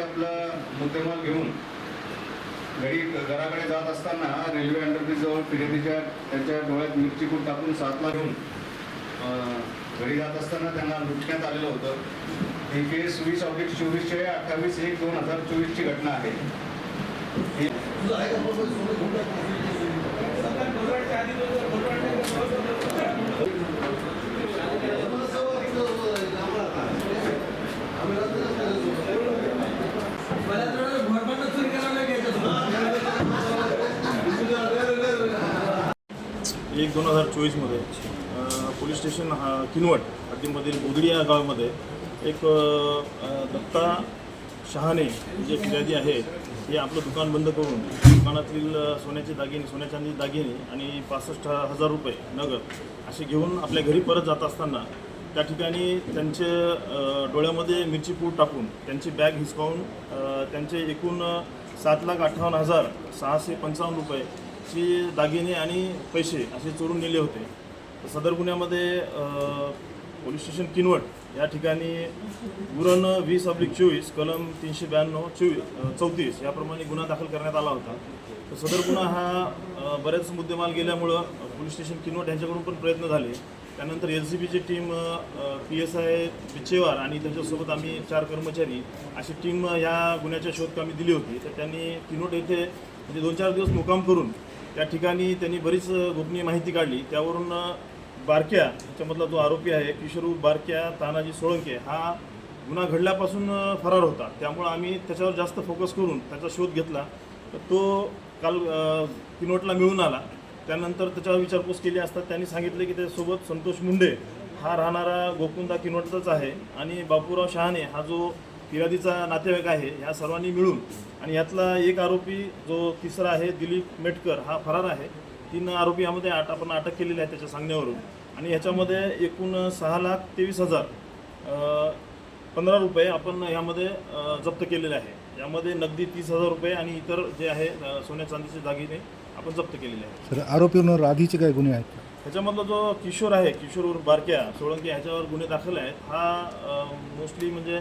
ते आपला मुद्देमाल घेऊन घरी घराकडे जात असताना रेल्वे अंडरब्रिज जवळ फिर्यादीच्या त्यांच्या डोळ्यात मिरची कूट टाकून सातला घेऊन घरी जात असताना त्यांना लुटण्यात आलेलं होतं. ही केस वीस ऑगस्ट चोवीसशे अठ्ठावीस एक दोन हजार चोवीसची घटना आहे. ही एक दोन हजार चोवीसमध्ये. पोलीस स्टेशन हा किनवट हद्दीमधील बोदडी या गावामध्ये एक दत्ता शहाणे जे फिर्यादी आहे हे आपलं दुकान बंद करून दुकानातील सोन्याचे दागिने सोन्या चांदी दागिने आणि पासष्ट हजार रुपये नगद असे घेऊन आपल्या घरी परत जात असताना त्या ठिकाणी त्यांचे डोळ्यामध्ये मिरची पूड टाकून त्यांची बॅग हिसकावून त्यांचे एकूण सात लाख अठ्ठावन्न हजार सहाशे पंचावन्न रुपये ची दागिने आणि पैसे असे चोरून नेले होते. सदर गुन्ह्यामध्ये पोलीस स्टेशन किनवट या ठिकाणी गुरण वीस अब्लिक चोवीस कलम तीनशे ब्याण्णव चोवीस चौतीस याप्रमाणे गुन्हा दाखल करण्यात आला होता. तर सदर गुन्हा हा बरेच मुद्देमाल गेल्यामुळं पोलीस स्टेशन किनवट यांच्याकडून पण प्रयत्न झाले. त्यानंतर एल सी बीची टीम पी एस आय बिचेवार आणि त्यांच्यासोबत आम्ही चार कर्मचारी अशी टीम ह्या गुन्ह्याच्या शोधकामी दिली होती. तर त्यांनी किनोट येथे म्हणजे दोन चार दिवस मुकाम करून त्या ठिकाणी त्यांनी बरीच गोपनीय माहिती काढली. त्यावरून बारक्या ह्याच्यामधला जो आरोपी आहे किशोर बारक्या तानाजी सोळंके हा गुन्हा घडल्यापासून फरार होता. त्यामुळं आम्ही त्याच्यावर जास्त फोकस करून त्याचा शोध घेतला. तर तो काल किनोटला मिळून आला. त्यानंतर त्याच्यावर विचारपूस केली असता त्यांनी सांगितले की त्याच्यासोबत संतोष मुंडे हा राहणारा गोकुंदा किनोटचाच आहे आणि बापूराव शहाणे हा जो फिर्यादीचा नातेवाईक आहे ह्या सर्वांनी मिळून आणि यातला एक आरोपी जो तिसरा आहे दिलीप मेटकर हा फरार आहे. तीन आरोपी यामध्ये आठ आपण अटक केलेली आहे त्याच्या सांगण्यावरून. आणि ह्याच्यामध्ये एकूण सहा लाख तेवीस हजार पंधरा रुपये आपण यामध्ये जप्त केलेले आहे. यामध्ये नगदी तीस हजार रुपये आणि इतर जे आहे सोन्या चांदीचे दागिने आपण जप्त केलेले आहे सर आरोपींवर आधीचे काय गुन्हे आहेत? ह्याच्यामधला जो किशोर आहे किशोर बारक्या सोळंकी ह्याच्यावर गुन्हे दाखल आहेत. हा मोस्टली म्हणजे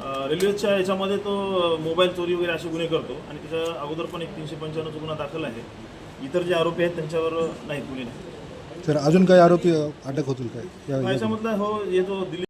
रेल्वेच्या ह्याच्यामध्ये तो मोबाईल चोरी वगैरे असे गुन्हे करतो आणि त्याच्या अगोदर पण एक तीनशे पंच्याण्णवचा गुन्हा दाखल आहे. इतर जे आरोपी आहेत त्यांच्यावर नाहीत गुन्हे. नाही सर अजून काही आरोपी अटक होतील काय? या- या ह्याच्यामधला हो हे जो दिल्ली